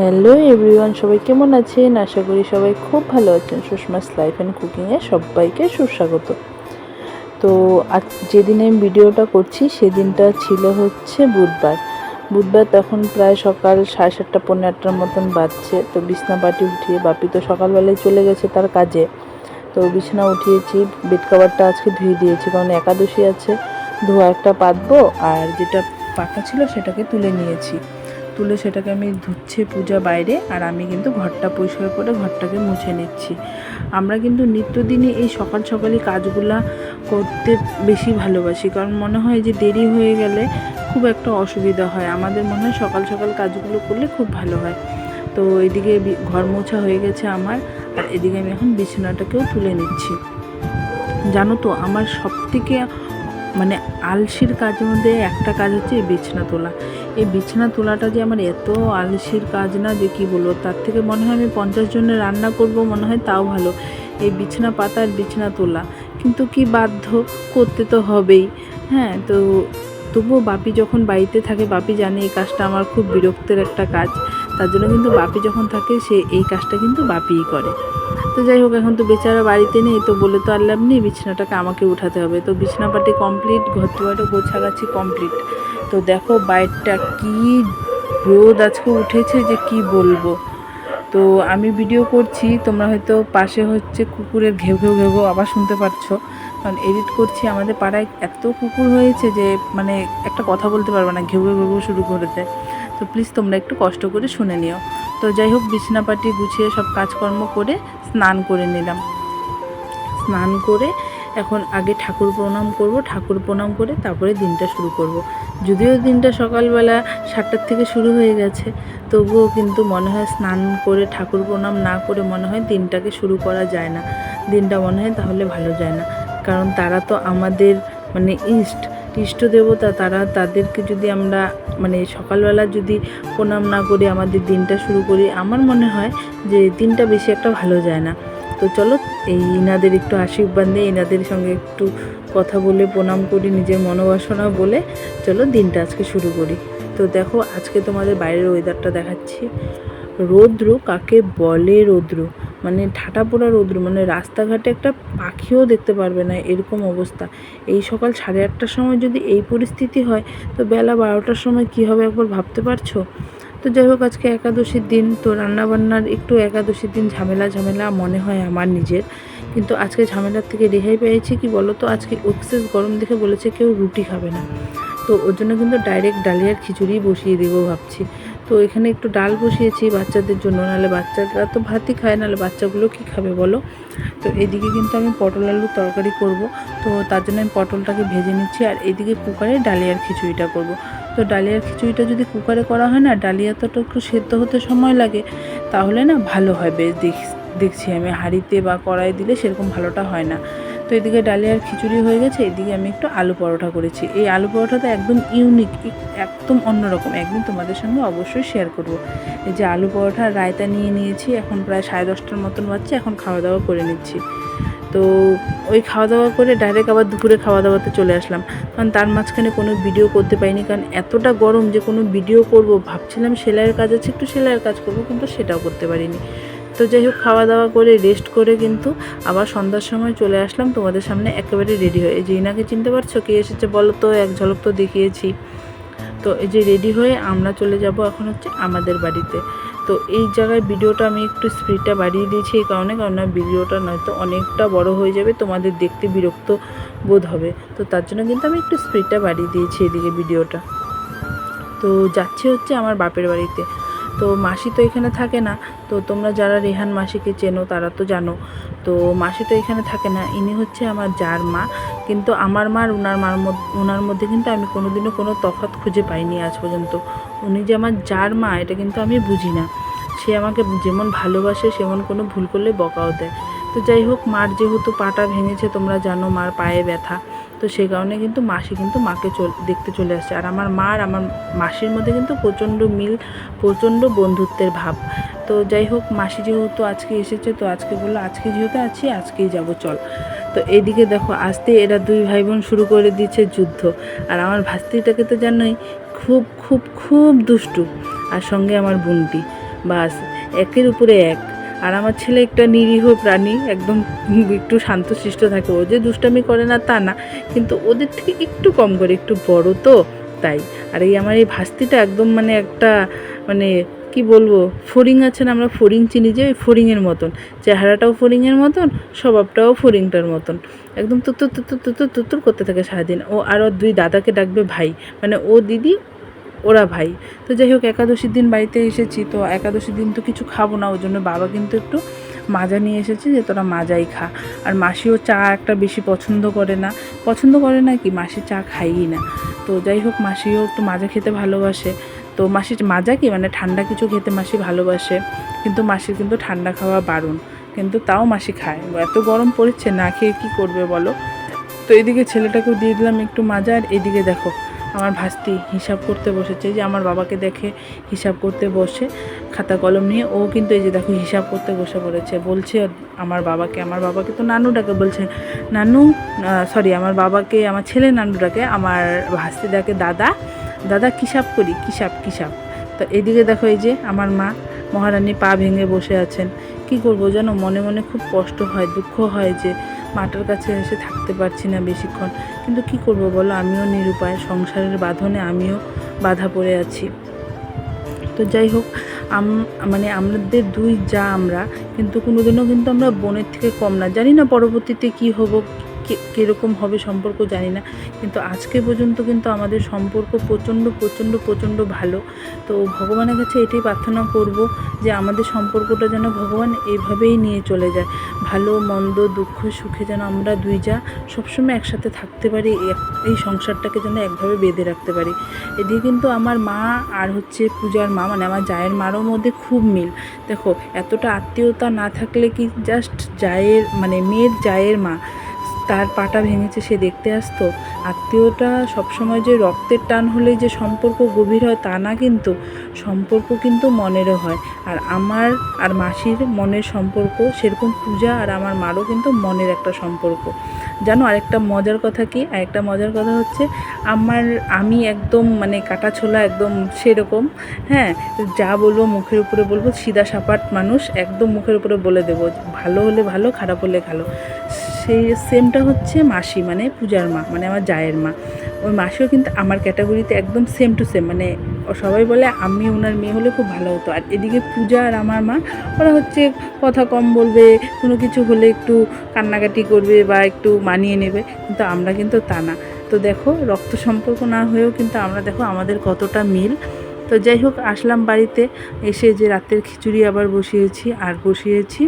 Hello everyone, সবাই কেমন আছেন? আশা করি সবাই খুব ভালো আছেন। সুষমাস লাইফ অ্যান্ড কুকিংয়ে সবাইকে সুস্বাগত। তো আজ যেদিন আমি ভিডিওটা করছি, সেদিনটা ছিল হচ্ছে বুধবার। বুধবার তখন প্রায় সকাল সাড়ে সাতটা, পৌনে আটটার মতন বাজছে। তো বিছনা পাটি উঠিয়ে, বাপি তো সকালবেলায় চলে গেছে তার কাজে। তো বিছানা উঠিয়েছি বেড কাভারটা আজকে ধুয়ে দিয়েছি, কারণ একাদশী আছে। ধোয়া একটা পাতবো, আর যেটা পাতা ছিল সেটাকে তুলে নিয়েছি। তুলে সেটাকে আমি ধুচ্ছে পূজা বাইরে আর আমি কিন্তু ঘরটা পরিষ্কার করে ঘরটাকে মুছে নিচ্ছি। আমরা কিন্তু নিত্যদিনই এই সকাল সকালে কাজগুলা করতে বেশি ভালোবাসি, কারণ মনে হয় যে দেরি হয়ে গেলে খুব একটা অসুবিধা হয়। আমাদের মনে হয় সকাল সকাল কাজগুলো করলে খুব ভালো হয়। তো এদিকে ঘর মোছা হয়ে গেছে আমার, আর এদিকে আমি এখন বিছানাটাকেও তুলে নিচ্ছি। জানো তো, আমার সব থেকে মানে আলসির কাজের মধ্যে একটা কাজ হচ্ছে বিছানা তোলা। এই বিছানা তোলাটা যে আমার এত আলসির কাজ না যে কি বলব? তার থেকে মনে হয় আমি পঞ্চাশ জনের রান্না করব, মনে হয় তাও ভালো। এই বিছানা পাতা আর বিছানা তোলা। কিন্তু কি বাধ্য? করতে তো হবেই। হ্যাঁ তো তবুও বাপি যখন বাড়িতে থাকে, বাপি জানে এই কাজটা আমার খুব বিরক্তের একটা কাজ। তার জন্য কিন্তু বাপি যখন থাকে, সে এই কাজটা কিন্তু বাপিই করে। তো যাই হোক, এখন তো বেচারা বাড়িতে নেই, তো বলে তো আর লাভ নেই, বিছানাটাকে আমাকে উঠাতে হবে। তো বিছানাপাটি কমপ্লিট ঘর দুয়ারে গোছাগাছি কমপ্লিট তো দেখো বাইরটা কি রোদ আজকে উঠেছে যে কি বলব। তো আমি ভিডিও করছি, তোমরা হয়তো পাশে হচ্ছে কুকুরের ঘেউ ঘেউ ঘেউ ঘেউ আবার শুনতে পারছ। কারণ এডিট করছি, আমাদের পাড়ায় এত কুকুর হয়েছে যে মানে একটা কথা বলতে পারবে না, ঘেউ ঘেউ ঘেউ শুরু করে দেয়। তো প্লিজ তোমরা একটু কষ্ট করে শুনে নিও। তো যাই হোক বিছনাপাটি গুছিয়ে সব কাজকর্ম করে স্নান করে নিলাম। স্নান করে এখন আগে ঠাকুর প্রণাম করব, ঠাকুর প্রণাম করে তারপরে দিনটা শুরু করব। যদিও দিনটা সকালবেলা সাতটার থেকে শুরু হয়ে গেছে, তবুও কিন্তু মনে হয় স্নান করে ঠাকুর প্রণাম না করে মনে হয় দিনটাকে শুরু করা যায় না। দিনটা মনে হয় তাহলে ভালো যায় না। কারণ তারা তো আমাদের মানে ইষ্ট ইষ্ট দেবতা, তারা তাদেরকে যদি আমরা মানে সকালবেলা যদি প্রণাম না করে আমাদের দিনটা শুরু করি, আমার মনে হয় যে দিনটা বেশি একটা ভালো যায় না। তো চলো, এই ইনাদের একটু আশীর্বাদ দিয়ে ইনাদের সঙ্গে একটু কথা বলে, প্রণাম করি, নিজের মনোবাসনা বলে। চলো, দিনটা আজকে শুরু করি। তো দেখো, আজকে তোমাদের বাইরের ওয়েদারটা দেখাচ্ছি। রৌদ্র কাকে বলে রৌদ্র? মানে ঠাটা পোড়া রৌদ্র মানে রাস্তাঘাটে একটা পাখিও দেখতে পারবে না, এরকম অবস্থা। এই সকাল সাড়ে আটটার সময় যদি এই পরিস্থিতি হয়, তো বেলা বারোটার সময় কী হবে একবার ভাবতে পারছ? তো যাই হোক, আজকে একাদশীর দিন, তো রান্নাবান্নার একটু একাদশীর দিন ঝামেলা ঝামেলা, মনে হয় আমার নিজের। কিন্তু আজকে ঝামেলার থেকে রেহাই পেয়েছি কি বলো তো আজকে এক্সেস গরম দেখে বলেছে কেউ রুটি খাবে না। তো ওর জন্য কিন্তু ডাইরেক্ট ডালিয়ার খিচুড়ি বসিয়ে দেবো ভাবছি। তো এখানে একটু ডাল বসিয়েছি বাচ্চাদের জন্য, নাহলে বাচ্চারা তো ভাতই খায়, নাহলে বাচ্চাগুলো কী খাবে বলো? তো এদিকে কিন্তু আমি পটল আলুর তরকারি করব। তো তার জন্য আমি পটলটাকে ভেজে নিচ্ছি আর এদিকে কুকারে ডালিয়ার খিচুড়িটা করব। তো ডালিয়ার খিচুড়িটা যদি কুকারে করা হয় না, ডালিয়া তো একটু সেদ্ধ হতে সময় লাগে, তাহলে না ভালো হয় বেশ দেখ- দেখছি আমি। হাঁড়িতে বা কড়াই দিলে সেরকম ভালোটা হয় না। তো এদিকে ডালিয়ার খিচুড়ি হয়ে গেছে, এদিকে আমি একটু আলু পরোটা করেছি। এই আলু পরোটাটা একদম ইউনিক একদম অন্যরকম একদিন তোমাদের সঙ্গে অবশ্যই শেয়ার করব। এই যে আলু পরোটা রায়তা নিয়ে নিয়েছি, এখন প্রায় সাড়ে দশটার মতন বাচ্চা এখন খাওয়া দাওয়া করে নিচ্ছি। তো ওই খাওয়া দাওয়া করে ডাইরেক্ট আবার দুপুরে খাওয়া দাওয়াতে চলে আসলাম। কারণ তার মাঝখানে কোনো ভিডিও করতে পারিনি, কারণ এতটা গরম যে কোনো ভিডিও করব, ভাবছিলাম সেলাইয়ের কাজ আছে, একটু সেলাইয়ের কাজ করব, কিন্তু সেটাও করতে পারিনি। তো যাই হোক খাওয়া দাওয়া করে রেস্ট করে কিন্তু আবার সন্ধ্যার সময় চলে আসলাম। তোমাদের সামনে একেবারে রেডি হয়ে যে ইনাকে চিনতে পারছ? কে এসেছে বলো তো? এক ঝলক তো দেখিয়েছি। তো এই যে রেডি হয়ে আমরা চলে যাব এখন হচ্ছে আমাদের বাড়িতে। তো এই জায়গায় ভিডিওটা আমি একটু স্পিডটা বাড়িয়ে দিয়েছি এই কারণে কারণ ভিডিওটা নয়তো অনেকটা বড় হয়ে যাবে, তোমাদের দেখতে বিরক্ত বোধ হবে। তো তার জন্য কিন্তু আমি একটু স্পিডটা বাড়িয়ে দিয়েছি এদিকে ভিডিওটা। তো যাচ্ছে হচ্ছে আমার বাপের বাড়িতে। তো মাসি তো এখানে থাকে না। তো তোমরা যারা রেহান মাসিকে চেনো, তারা তো জানো। তো মাসি তো এখানে থাকে না, ইনি হচ্ছে আমার যার মা। কিন্তু আমার মা আর ওনার মার ওনার মধ্যে কিন্তু আমি কোনোদিনও কোনো তফাৎ খুঁজে পাইনি আজ পর্যন্ত। উনি যে আমার যার মা, এটা কিন্তু আমি বুঝি না। সে আমাকে যেমন ভালোবাসে, সেমন কোনো ভুল করলে বকাও দেয়। তো যাই হোক, মার যেহেতু পাটা ভেঙেছে, তোমরা জানো, মার পায়ে ব্যথা। তো সেই কারণে কিন্তু মাসি কিন্তু মাকে দেখতে চলে আসছে। আর আমার মা আর আমার মাসির মধ্যে কিন্তু প্রচণ্ড মিল, প্রচণ্ড বন্ধুত্বের ভাব। তো যাই হোক, মাসি যেহেতু আজকে এসেছে, তো আজকে বলল, আজকে যেহেতু আছি, আজকেই যাব, চল। তো এদিকে দেখো, আসতে এরা দুই ভাই বোন শুরু করে দিচ্ছে যুদ্ধ। আর আমার ভাস্তিটাকে তো জানোই, খুব খুব খুব দুষ্টু। আর সঙ্গে আমার বোনটি। বাস, একের উপরে এক। আর আমার ছেলে একটা নিরীহ প্রাণী, একদম একটু শান্তশিষ্ট থাকে। ও যে দুষ্টামি করে না, তা না। কিন্তু ওদের থেকে একটু কম করে, একটু বড় তো, তাই। আর এই আমার এই ভাস্তিটা একদম মানে একটা মানে কি বলব, ফড়িং আছে না, আমরা ফড়িং চিনি যে ওই ফড়িংয়ের মতন। চেহারাটাও ফড়িংয়ের মতন, স্বভাবটাও ফড়িংটার মতন। একদম তুতুর তুতুর তুতুর তুতুর করতে থাকে সারাদিন। ও আর ওর দুই দাদাকে ডাকবে ভাই। মানে ও দিদি ওরা ভাই। তো যাই হোক, একাদশীর দিন বাড়িতে এসেছি, তো একাদশীর দিন তো কিছু খাব না ওই জন্য বাবা কিন্তু একটু মাজা নিয়ে এসেছে যে তোরা মাজাই খা। আর মাসিও চা একটা বেশি পছন্দ করে না। পছন্দ করে না কি, মাসি চা খাইই না। তো যাই হোক, মাসিও একটু মাজা খেতে ভালোবাসে। তো মাসি মাজা কি মানে ঠান্ডা কিছু খেতে মাসি ভালোবাসে, কিন্তু মাসির কিন্তু ঠান্ডা খাওয়া বারণ। কিন্তু তাও মাসি খায়। এত গরম পড়েছে, না খেয়ে কী করবে বলো? তো এদিকে ছেলেটাকেও দিয়ে দিলাম একটু মাজা, আর এদিকে দেখো আমার ভাস্তি হিসাব করতে বসেছে যে আমার বাবাকে দেখে হিসাব করতে বসে খাতা কলম নিয়ে। ও কিন্তু এই যে দেখো হিসাব করতে বসে পড়েছে। বলছে আমার বাবাকে আমার বাবাকে তো নানুটাকে বলছে। নানু সরি আমার বাবাকে, আমার ছেলে নানুটাকে আমার ভাস্তি ডাকে, দাদা দাদা কিসাব করি? কিসাব কিসাব তো এদিকে দেখো এই যে আমার মা মহারানী পা ভেঙে বসে আছেন। কি করব যেন মনে মনে খুব কষ্ট হয়, দুঃখ হয় যে মাটার কাছে এসে থাকতে পারছি না বেশিক্ষণ। কিন্তু কি করব বলো? আমিও নিরুপায়। সংসারের বাঁধনে আমিও বাধা পড়ে আছি। তো যাই হোক, আম মানে আমাদের দুই যা আমরা, কিন্তু কোনোদিনও কিন্তু আমরা বোনের থেকে কম না। জানি না পরবর্তীতে কি হব কীরকম হবে সম্পর্ক জানি না। কিন্তু আজকে পর্যন্ত কিন্তু আমাদের সম্পর্ক প্রচণ্ড প্রচণ্ড প্রচণ্ড ভালো। তো ভগবানের কাছে এটাই প্রার্থনা করব যে আমাদের সম্পর্কটা যেন ভগবান এভাবেই নিয়ে চলে যায়। ভালো, মন্দ, দুঃখ, সুখে যেন আমরা দুই যা সবসময় একসাথে থাকতে পারি এই সংসারটাকে যেন একভাবে বেঁধে রাখতে পারি। এদিকে কিন্তু আমার মা আর হচ্ছে পূজার মা মানে আমার জায়ের মারও মধ্যে খুব মিল। দেখো, এতটা আত্মীয়তা না থাকলে কি জাস্ট জায়ের মানে মেয়ের জায়ের মা? তার পাটা ভেঙেছে, সে দেখতে আসতো। আত্মীয়টা সবসময় যে রক্তের টান হলেই যে সম্পর্ক গভীর হয় তা না কিন্তু সম্পর্ক কিন্তু মনেরও হয়। আর আমার আর মাসির মনের সম্পর্ক সেরকম পূজা আর আমার মারও কিন্তু মনের একটা সম্পর্ক। জানো আরেকটা মজার কথা কি? আরেকটা মজার কথা হচ্ছে আমার, আমি একদম মানে কাটা ছোলা একদম সেরকম হ্যাঁ? যা বলব মুখের উপরে বলব, সিধা সাপাট মানুষ একদম মুখের উপরে বলে দেবো। ভালো হলে ভালো, খারাপ হলে ভালো। সেই সেমটা হচ্ছে মাসি মানে পূজার মা মানে আমার জায়ের মা। ওই মাসিও কিন্তু আমার ক্যাটাগরিতে একদম সেম টু সেম মানে সবাই বলে আমি ওনার মেয়ে হলে খুব ভালো হতো। আর এদিকে পূজা আর আমার মা, ওরা হচ্ছে কথা কম বলবে, কোনো কিছু হলে একটু কান্নাকাটি করবে বা একটু মানিয়ে নেবে, কিন্তু আমরা কিন্তু তা না। তো দেখো, রক্ত সম্পর্ক না হয়েও কিন্তু আমরা দেখো আমাদের কতটা মিল। তো যাই হোক, আসলাম বাড়িতে, এসে যে রাতের খিচুড়ি আবার বসিয়েছি, আর বসিয়েছি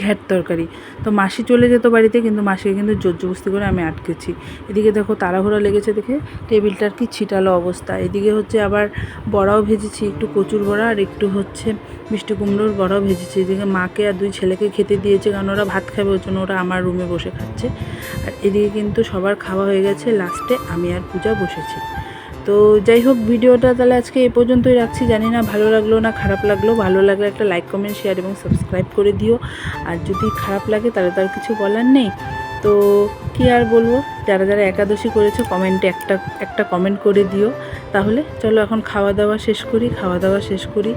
ঘ্যাট তরকারি। তো মাসি চলে যেত বাড়িতে, কিন্তু মাসিকে কিন্তু জোরজবস্তি করে আমি আটকেছি। এদিকে দেখো তাড়াহুড়া লেগেছে দেখে, টেবিলটার কি ছিটালো অবস্থা। এদিকে হচ্ছে আবার বড়াও ভেজেছি, একটু কচুর বড়া আর একটু হচ্ছে মিষ্টি কুমড়োর বড়াও ভেজেছি। এদিকে মাকে আর দুই ছেলেকে খেতে দিয়েছে, কারণ ওরা ভাত খাবে ওর জন্য ওরা আমার রুমে বসে খাচ্ছে। আর এদিকে কিন্তু সবার খাওয়া হয়ে গেছে লাস্টে আমি আর পূজা বসেছি। তো যাই হোক, ভিডিওটা তাহলে আজকে এ পর্যন্তই রাখছি। জানি না ভালো লাগল না খারাপ লাগল। ভালো লাগলে একটা লাইক কমেন্ট শেয়ার এবং সাবস্ক্রাইব করে দিও। আর যদি খারাপ লাগে তাহলে তার কিছু বলার নেই। তো কি আর বলব? যারা যারা একাদশী করেছে কমেন্টে একটা একটা কমেন্ট করে দিও। তাহলে চলো এখন খাওয়া দাওয়া শেষ করি, খাওয়া দাওয়া শেষ করি।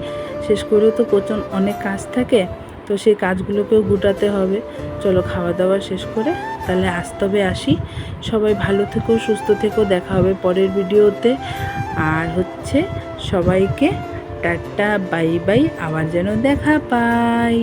শেষ করেও তো প্রচুর অনেক কাজ থাকে। তো সেই কাজগুলোকেও গুটাতে হবে। চলো খাওয়া দাওয়া শেষ করে তাহলে আজ তবে আসি। সবাই ভালো থেকো, সুস্থ থেকো, দেখা হবে পরের ভিডিওতে। আর হচ্ছে সবাইকে টাটা, বাই বাই, আবার যেন দেখা পাই।